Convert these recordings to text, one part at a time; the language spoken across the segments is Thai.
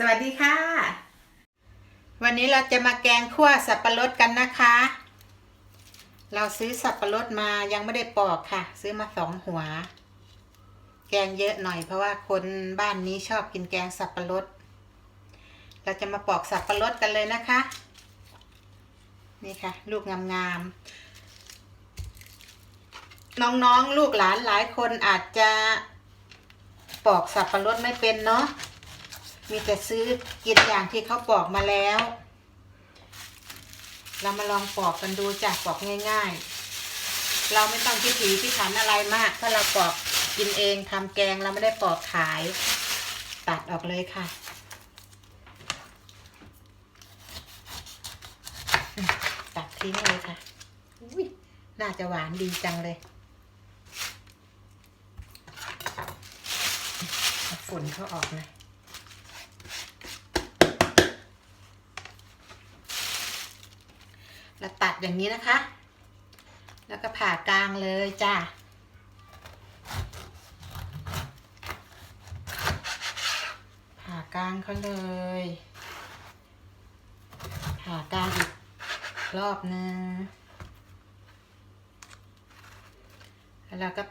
สวัสดีค่ะ วันนี้เราจะมาแกงคั่วสับปะรดกันนะคะ เราซื้อสับปะรดมายังไม่ได้ปอกค่ะ ซื้อมาสองหัว แกงเยอะหน่อยเพราะว่าคนบ้านนี้ชอบกินแกงสับปะรด เราจะมาปอกสับปะรดกันเลยนะคะ นี่ค่ะ ลูกงามๆ น้องๆ ลูกหลานหลายคนอาจจะปอกสับปะรดไม่เป็นเนาะ มีแต่ซื้อกินอย่างที่เขาปอกมาแล้ว เรามาลองปอกกันดูจ้ะปอกง่ายๆ เราไม่ต้องพิถีพิถันอะไรมากถ้าเราปอกกินเองทำแกงเราไม่ได้ปอกขาย ตัดออกเลยค่ะ ตัดทิ้งเลยค่ะอุ้ยน่าจะหวานดีจังเลยฝุ่นเขาออกหน่อ เราตัดอย่างนี้นะคะ แล้วก็ผ่ากลางเลยจ้าผ่ากลางเขาเลย ผ่ากลางอีกรอบนึงแล้วเราก็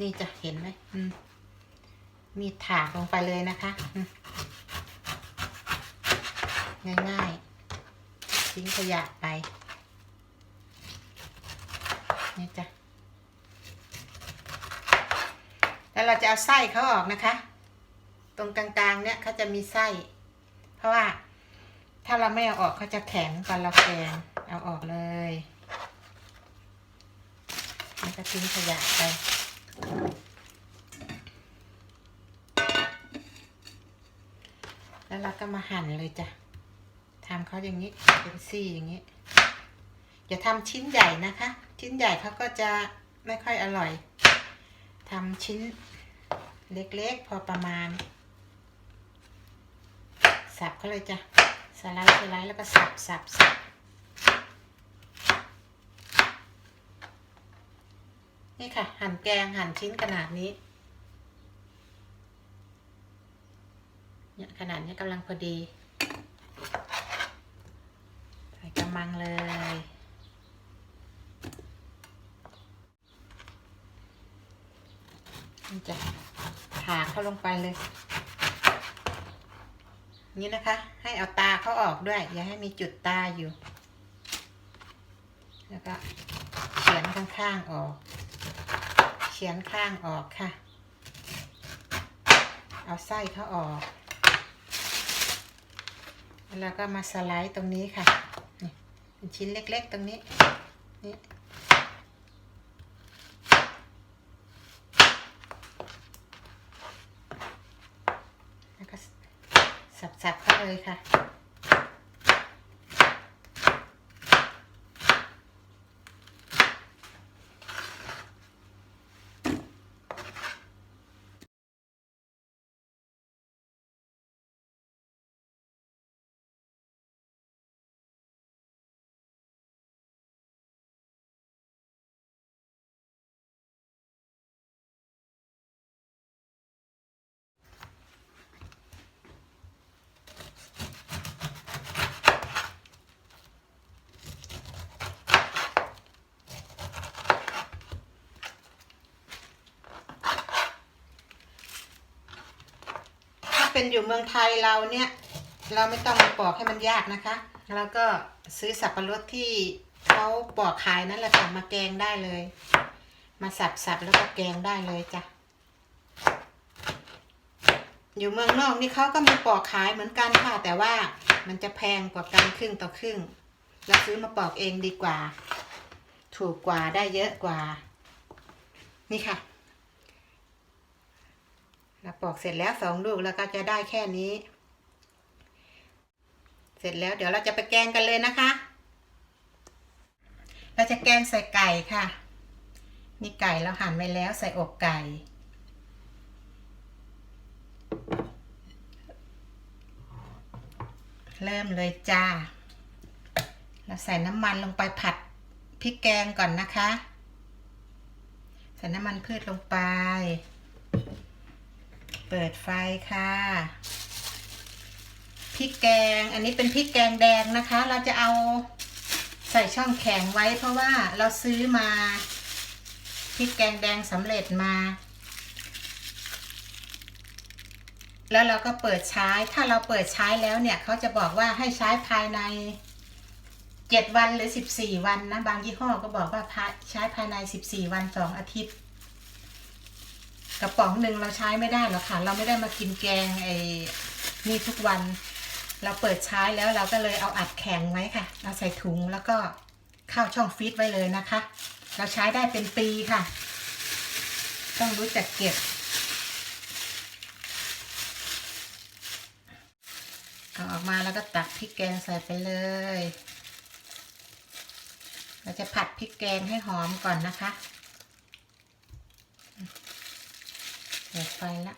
นี่จะเห็นไหมมีถากลงไปเลยนะคะ ง่ายๆ ทิ้งขยะไป นี่จ้ะ แล้วเราจะเอาไส้เขาออกนะคะ ตรงกลางๆเนี่ยเขาจะมีไส้ เพราะว่าถ้าเราไม่เอาออกเขาจะแข็งตอนเราแกงเอาออกเลยแล้วก็ทิ้งขยะไปแล้วเราก็มาหั่นเลยจ้ะำเขาอย่างนี้เป็นซี่อย่างนี้ อย่าทำชิ้นใหญ่นะคะ ชิ้นใหญ่เขาก็จะไม่ค่อยอร่อยทำชิ้นเล็กๆ พอประมาณ สับเขาเลยจ้ะสไลด์สไลด์แล้วก็สับสับสับนี่ค่ะ หั่นแกงหั่นชิ้นขนาดนี้เนี่ยขนาดนี้กำลังพอดี ใส่กระ มังเลย นี่จะถาเข้าลงไปเลย นี่นะคะ ให้เอาตาเขาออกด้วย อย่าให้มีจุดตาอยู่ แล้วก็เขียนข้างๆออกเขียนข้างออกค่ะ เอาไส้เขาออกแล้วก็มาสไลด์ตรงนี้ค่ะ ชิ้นเล็ก ๆ ตรงนี้นี่แล้วก็สับๆเข้าเลยค่ะ เป็นอยู่เมืองไทยเราเนี่ย เราไม่ต้องมาปอกให้มันยากนะคะ แล้วก็ซื้อสับปะรดที่เขาปอกขายนั่นแหละค่ะมาแกงได้เลย มาสับๆแล้วก็แกงได้เลยจ้ะอยู่เมืองนอกนี่เขาก็มีปอกขายเหมือนกันค่ะ แต่ว่ามันจะแพงกว่ากันครึ่งต่อครึ่งเราซื้อมาปอกเองดีกว่า ถูกกว่าได้เยอะกว่า นี่ค่ะ เราปอกเสร็จแล้วสองลูกแล้วก็จะได้แค่นี้ เสร็จแล้วเดี๋ยวเราจะไปแกงกันเลยนะคะ เราจะแกงใส่ไก่ค่ะนี่ไก่เราหั่นไว้แล้วใส่อกไก่เริ่มเลยจ้า เราใส่น้ำมันลงไปผัดพริกแกงก่อนนะคะ ใส่น้ำมันพืชลงไป ปิดไฟค่ะพริกแกง อันนี้เป็นพริกแกงแดงนะคะ เราจะเอาใส่ช่องแข็งไว้เพราะว่าเราซื้อมาพริกแกงแดงสำเร็จมา แล้วเราก็เปิดใช้ ถ้าเราเปิดใช้แล้วเนี่ย เขาจะบอกว่าให้ใช้ภายในเจ็ดวันหรือสิบสี่วันนะ บางยี่ห้อก็บอกว่าใช้ภายในสิบสี่วันสองอาทิตย์ กระป๋องหนึ่งเราใช้ไม่ได้หรอกค่ะ เราไม่ได้มากินแกงไอ้นี่ทุกวัน เราเปิดใช้แล้วเราก็เลยเอาอัดแข็งไว้ค่ะ เราใส่ถุงแล้วก็เข้าช่องฟีดไว้เลยนะคะ เราใช้ได้เป็นปีค่ะ ต้องรู้จักเก็บเอาออกมาแล้วก็ตักพริกแกงใส่ไปเลย เราจะผัดพริกแกงให้หอมก่อนนะคะ เปิดไฟละ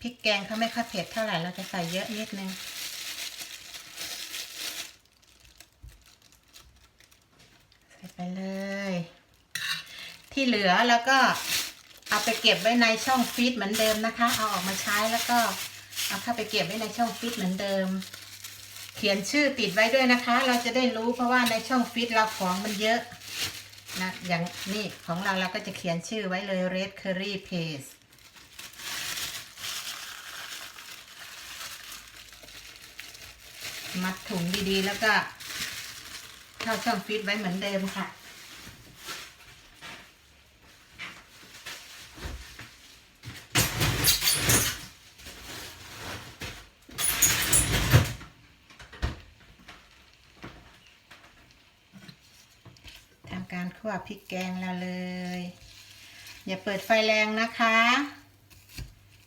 พริกแกงเขาไม่ค่อยเผ็ดเท่าไหร่เราจะใส่เยอะนิดนึงใส่ไปเลย ที่เหลือแล้วก็เอาไปเก็บไว้ในช่องฟีดเหมือนเดิมนะคะ เอาออกมาใช้แล้วก็เอาเข้าไปเก็บไว้ในช่องฟีดเหมือนเดิม เขียนชื่อติดไว้ด้วยนะคะ เราจะได้รู้เพราะว่าในช่องฟีดเราของมันเยอะนะอย่างนี่ของเราเราก็จะเขียนชื่อไว้เลย Red Curry Paste มัดถุงดีๆ แล้วก็เข้าช่องฟีดไว้เหมือนเดิมค่ะ ทำการคั่วพริกแกงเราเลย อย่าเปิดไฟแรงนะคะ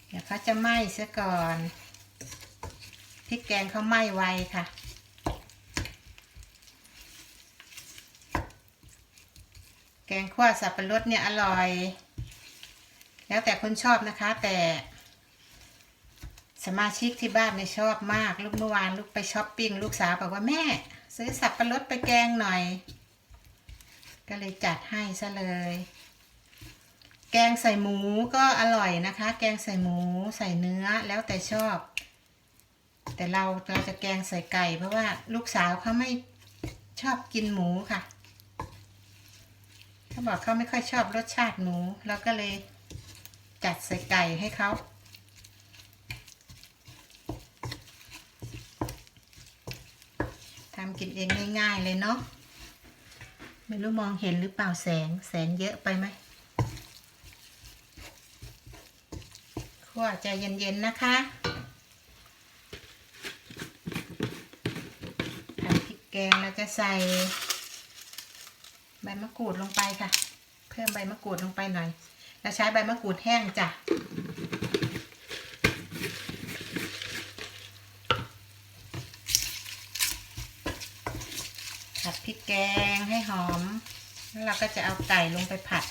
เดี๋ยวเขาจะไหม้เสียก่อน พริกแกงเขาไหม้ไวค่ะ แกงคั่วสับปะรดเนี่ยอร่อย แล้วแต่คนชอบนะคะ แต่ สมาชิกที่บ้านเนี่ยชอบมาก ลูกเมื่อวานลูกไปช้อปปิ้งลูกสาวบอกว่าแม่ ซื้อสับปะรดไปแกงหน่อย ก็เลยจัดให้ซะเลยแกงใส่หมูก็อร่อยนะคะ แกงใส่หมูใส่เนื้อแล้วแต่ชอบ แต่เราเราจะแกงใส่ไก่ เพราะว่าลูกสาวเขาไม่ชอบกินหมูค่ะเขาบอกเขาไม่ค่อยชอบรสชาติหมูเราก็เลยจัดใส่ไก่ให้เขาทำกินเองง่ายๆเลยเนาะไม่รู้มองเห็นหรือเปล่าแสงแสงเยอะไปไหมคั่วใจเย็นๆนะคะผัดพริกแก งเราจะใส่ใบมะกรูดลงไปค่ะ เพิ่มใบมะกรูดลงไปหน่อย เราใช้ใบมะกรูดแห้งจ้ะผัดพริกแกงให้หอม แล้วเราก็จะเอาไก่ลงไปผัด พ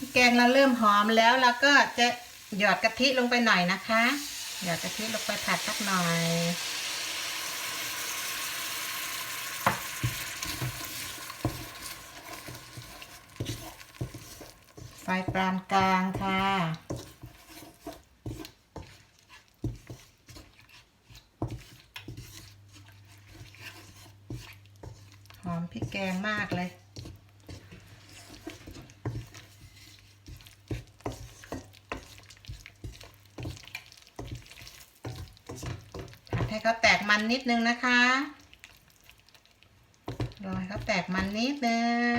ริกแก งเราเริ่มหอมแล้วเราก็จะหยอดกะทิลงไปหน่อยนะคะ หยอดกะทิลงไปผัดสักหน่อย ไฟปานกลางค่ะหอมพริกแกงมากเลย ผัดให้ เขาแตกมันนิดนึงนะคะ รอให้เขาแตกมันนิดนึง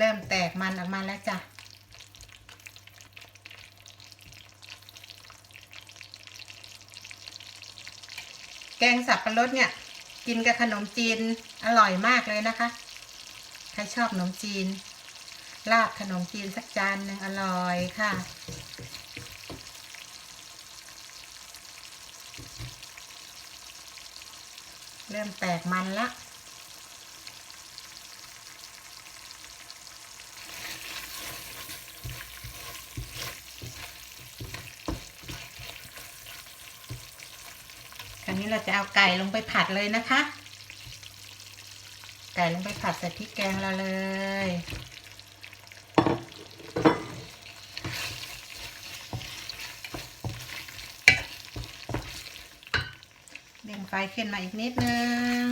เริ่มแตกมันออกมา แล้วจ้ะแกงสับปะรดเนี่ย กินกับขนมจีนอร่อยมากเลยนะคะ ใครชอบขนมจีนราดขนมจีนสักจานหนึ่งอร่อยค่ะ เริ่มแตกมันละ คราวนี้ เราจะเอาไก่ลงไปผัดเลยนะคะ ไก่ลงไปผัดใส่พริกแกงเราเลย เบ่งไฟขึ้นมาอีกนิดนึง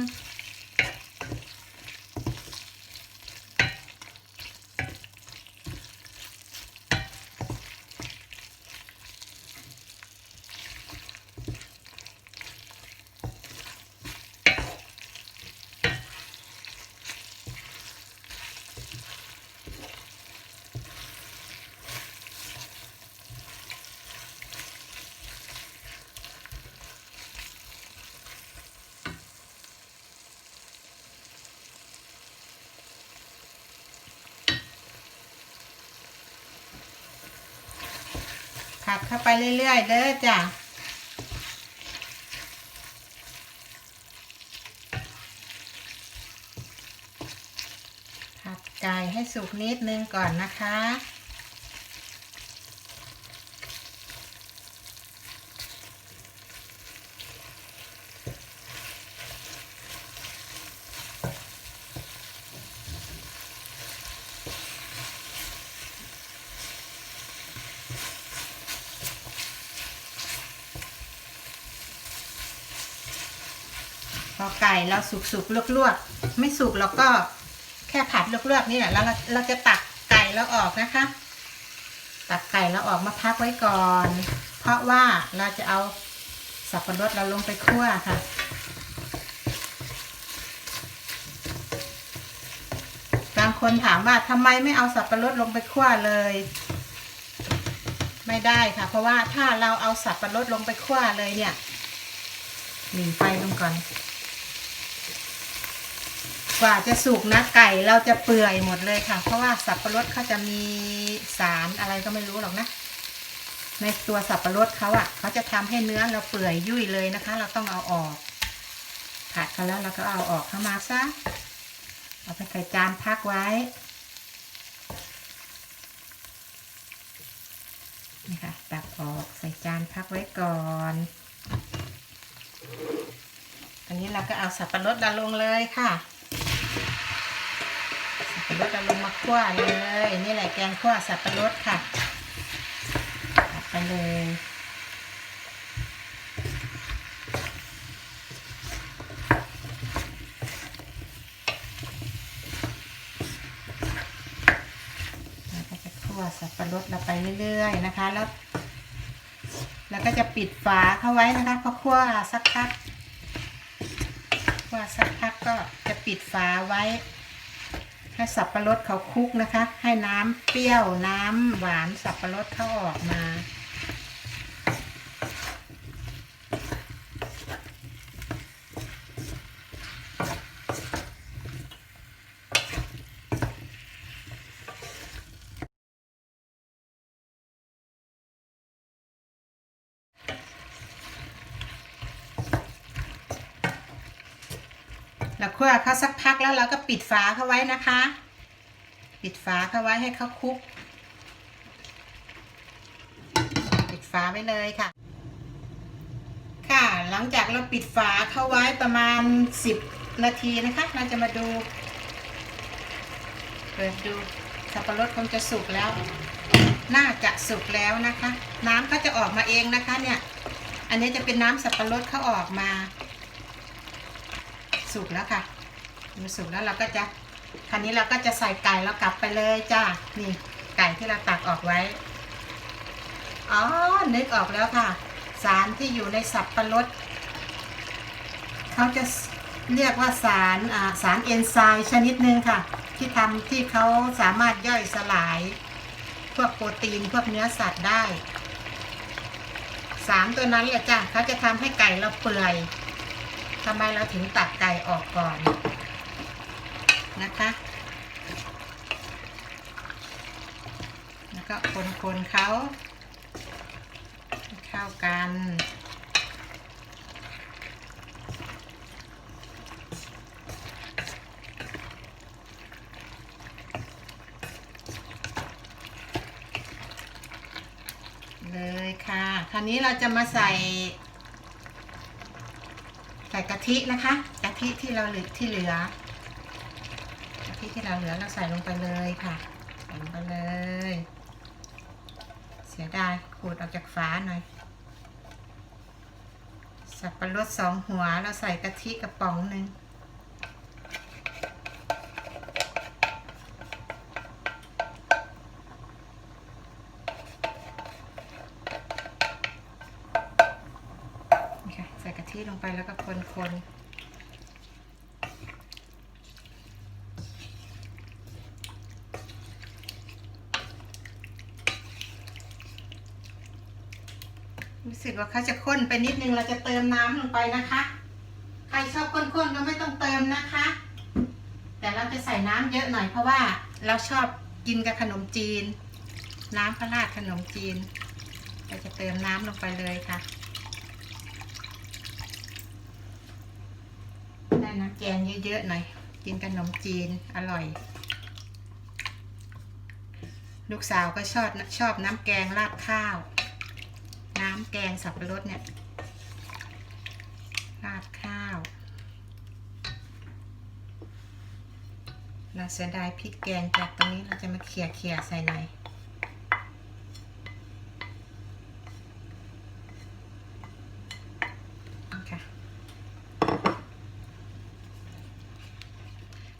ผัดเข้าไปเรื่อยๆเด้อจ้ะผัดไก่ให้สุกนิดนึงก่อนนะคะ อไก่เราสุกๆลวกๆไม่สุกเราก็แค่ผัดลวกๆนี่แหละแล้วเราเราจะตักไก่เราออกนะคะ ตักไก่เราออกมาพักไว้ก่อน เพราะว่าเราจะเอาสับปะรดเราลงไปคั่วค่ะบางคนถามว่าทำไมไม่เอาสับปะรดลงไปคั่วเลย ไม่ได้ค่ะ เพราะว่าถ้าเราเอาสับปะรดลงไปคั่วเลยเนี่ยหนีไฟลงก่อน กว่าจะสุกนะไก่เราจะเปื่อยหมดเลยค่ะ เพราะว่าสับปะรดเขาจะมีสารอะไรก็ไม่รู้หรอกนะ ในตัวสับปะรดเขาอะ่ะเขาจะทำให้เนื้อเราเปื่อยยุ่ยเลยนะคะ เราต้องเอาออก ผัดเขาแล้วเราก็เอาออกเข้ามาซะเอาไปใส่จานพักไว้ นี่ค่ะตักออกใส่จานพักไว้ก่อนอันนี้เราก็เอาสับปะรดเราลงเลยค่ะ สับปะรดเราลงมาคั่วเลย นี่แหละแกงคั่วสับปะรดค่ะตัดไปเลยเราก็จะคั่วสับปะรดเราไปเรื่อยๆนะคะแล้ว แล้วก็จะปิดฝาเข้าไว้นะคะพอคั่วสักพัก ว่าสักพักก็จะปิดฝาไว้ ให้สับปะรดเขาคลุกนะคะ ให้น้ำเปรี้ยวน้ำหวานสับปะรดเขาออกมา เขาสักพักแล้วเราก็ปิดฝาเขาไว้นะคะ ปิดฝาเขาไว้ให้เขาคลุก ปิดฝาไว้เลยค่ะ ค่ะหลังจากเราปิดฝาเขาไว้ประมาณสิบนาทีนะคะเราจะมาดูเปิดดูสับปะรดคงจะสุกแล้ว น่าจะสุกแล้วนะคะ น้ำก็จะออกมาเองนะคะเนี่ย อันนี้จะเป็นน้ำสับปะรดเขาออกมา สุกแล้วค่ะ มันสุกแล้วเราก็จะคราวนี้เราก็จะใส่ไก่แล้วกลับไปเลยจ้านี่ไก่ที่เราตักออกไว้อ๋อนึกออกแล้วค่ะ สารที่อยู่ในสับปะรดเขาจะเรียกว่าสารสารเอนไซม์ชนิดหนึ่งค่ะ ที่ทำที่เขาสามารถย่อยสลาย พวกโปรตีนพวกเนื้อสัตว์ได้สารตัวนั้นแหละจ้ะเขาจะทำให้ไก่เราเปื่อยทำไมเราถึงตัดไก่ออกก่อน นะคะ แล้วก็คนๆเขาเข้ากันเลยค่ะ คราวนี้เราจะมาใส่ ใส่กะทินะคะ กะทิที่เราเหลือที่เหลือ กะทิที่เราเหลือเราใส่ลงไปเลยค่ะใส่ลงไปเลย เสียดายขูดออกจากฝาหน่อย สับปะรดสองหัวเราใส่กะทิกระป๋องหนึ่งใส่กะทิลงไปแล้วก็คนๆ รู้สึกว่าเขาจะข้นไปนิดนึงเราจะเติมน้ำลงไปนะคะ ใครชอบข้นๆก็ไม่ต้องเติมนะคะ แต่เราจะใส่น้ำเยอะหน่อยเพราะว่าเราชอบกินกับขนมจีน น้ำพระราดขนมจีนเราจะเติมน้ำลงไปเลยค่ะได้น้ำแกงเยอะๆหน่อย กินกับขนมจีนอร่อย ลูกสาวก็ชอบชอบน้ำแกงราดข้าว น้ำแกงสับปะรดเนี่ยราดข้าวเราเสียดายพริกแกงจากตรงนี้เราจะมาเขี่ยเขี่ยใส่หน่อย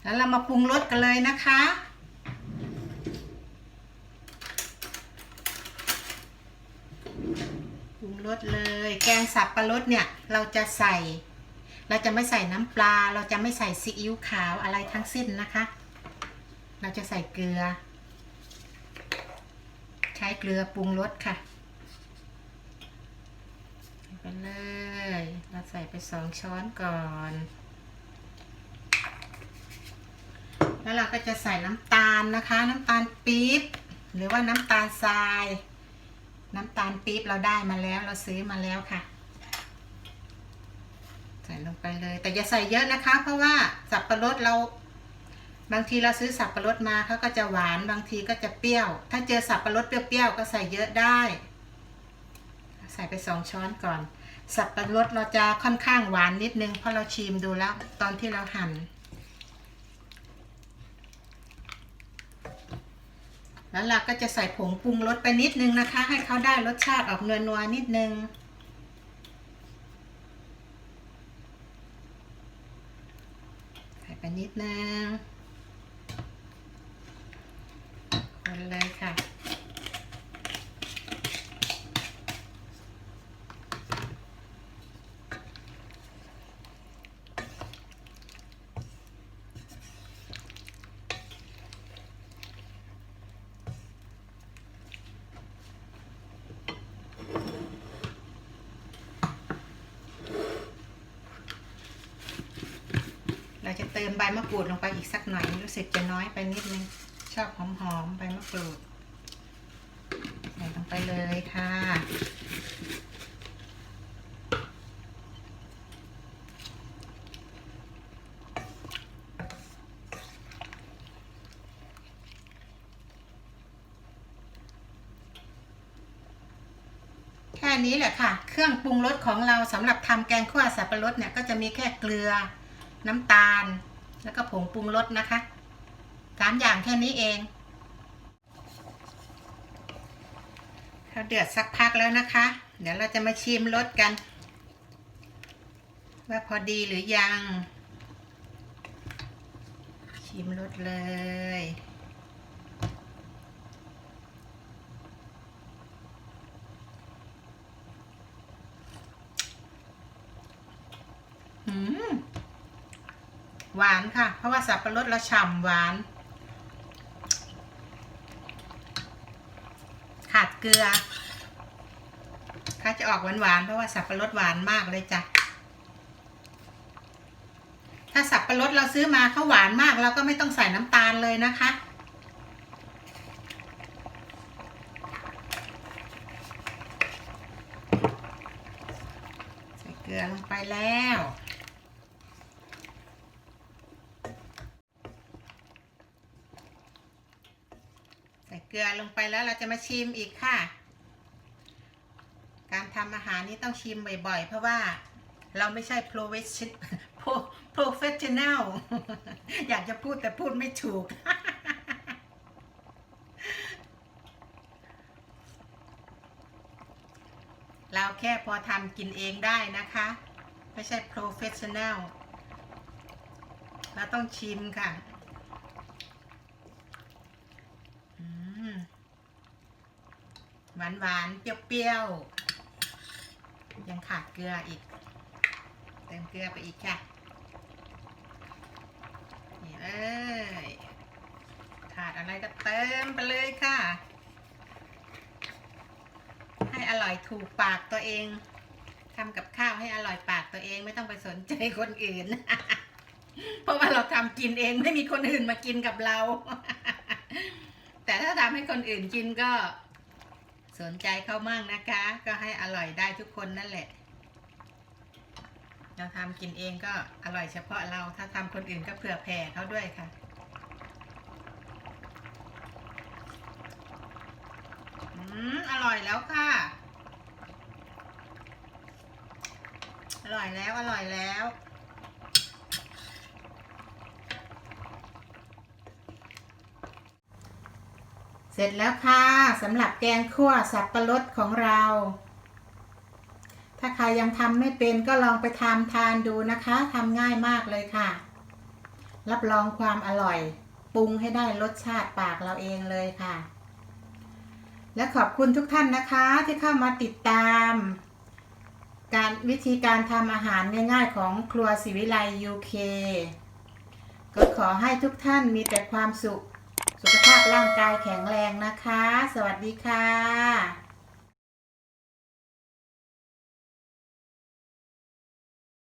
แล้วเรามาปรุงรสกันเลยนะคะ ปรุงรสเลย แกง สับปะรดเนี่ยเราจะใส่ เราจะไม่ใส่น้ำปลา เราจะไม่ใส่ซีอิ๊วขาวอะไรทั้งสิ้นนะคะ เราจะใส่เกลือ ใช้เกลือปรุงรสค่ะไปเลย เราใส่ไปสองช้อนก่อน แล้วเราก็จะใส่น้ำตาลนะคะ น้ำตาลปี๊บหรือว่าน้ำตาลทรายน้ำตาลปี๊บเราได้มาแล้วเราซื้อมาแล้วค่ะ ใส่ลงไปเลย แต่อย่าใส่เยอะนะคะ เพราะว่าสับปะรดเรา บางทีเราซื้อสับปะรดมาเขาก็จะหวานบางทีก็จะเปรี้ยว ถ้าเจอสับปะรดเปรี้ยวๆก็ใส่เยอะได้ ใส่ไปสองช้อนก่อน สับปะรดเราจะค่อนข้างหวานนิดนึงเพราะเราชิมดูแล้ว ตอนที่เราหั่นแล้วเราก็จะใส่ผงปรุงรสไปนิดนึงนะคะ ให้เขาได้รสชาติออกนัวๆนิดนึง ใส่ ไปนิดนึงคนเลยค่ะ เราจะเติม ใบมะกรูดลงไปอีกสักหน่อยรู้สึกจะน้อยไปนิดนึง ชอบหอมๆใบมะกรูด ใส่ลงไปเลยค่ะ แค่นี้แหละค่ะ เครื่องปรุงรสของเราสำหรับทำแกงขั่วสับปะรดเนี่ยก็จะมีแค่เกลือน้ำตาล แล้วก็ผงปรุงรสนะคะสามอย่างแค่นี้เองเขาเดือดสักพักแล้วนะคะ เดี๋ยวเราจะมาชิมรสกัน ว่าพอดีหรือยัง ชิมรสเลย อืม หวานค่ะ เพราะว่าสับปะรดเราฉ่ำหวาน ขาดเกลือค่ะจะออกหวานๆเพราะว่าสับปะรดหวานมากเลยจ้ะถ้าสับปะรดเราซื้อมาเขาหวานมากเราก็ไม่ต้องใส่น้ำตาลเลยนะคะ เกลือลงไปแล้ว ใส่เก ลือลงไปแล้วเราจะมาชิมอีกค่ะ การทำอาหารนี้ต้องชิมบ่อยๆ เพราะว่าเราไม่ใช่ professional อยากจะพูดแต่พูดไม่ถูก เราแค่พอทำกินเองได้นะคะ ไม่ใช่ professional เราต้องชิมค่ะ อืม หวานหวานๆเปรี้ยวๆยังขาดเกลืออีก เติมเกลือไปอีกค่ะนี่เลยขาดอะไรก็เติมไปเลยค่ะ ให้อร่อยถูกปากตัวเองทำกับข้าวให้อร่อยปากตัวเองไม่ต้องไปสนใจคนอื่น เพราะว่าเราทำกินเองไม่มีคนอื่นมากินกับเรา แต่ถ้าทำให้คนอื่นกินก็ สนใจเข้ามั่งนะคะ ก็ให้อร่อยได้ทุกคนนั่นแหละ เราทำกินเองก็อร่อยเฉพาะเราถ้าทำคนอื่นก็เผื่อแผ่เขาด้วยค่ะอืมอร่อยแล้วค่ะ อร่อยแล้วอร่อยแล้ว เสร็จแล้วค่ะสำหรับแกงคั่วสับปะรดของเรา ถ้าใครยังทำไม่เป็นก็ลองไปทำทานดูนะคะทำง่ายมากเลยค่ะ รับรองความอร่อย ปรุงให้ได้รสชาติปากเราเองเลยค่ะ และขอบคุณทุกท่านนะคะที่เข้ามาติดตาม การวิธีการทำอาหารง่ายๆของครัวศิวิไลยูเคก็ขอให้ทุกท่านมีแต่ความสุข สุขภาพร่างกายแข็งแรงนะคะ สวัสดีค่ะ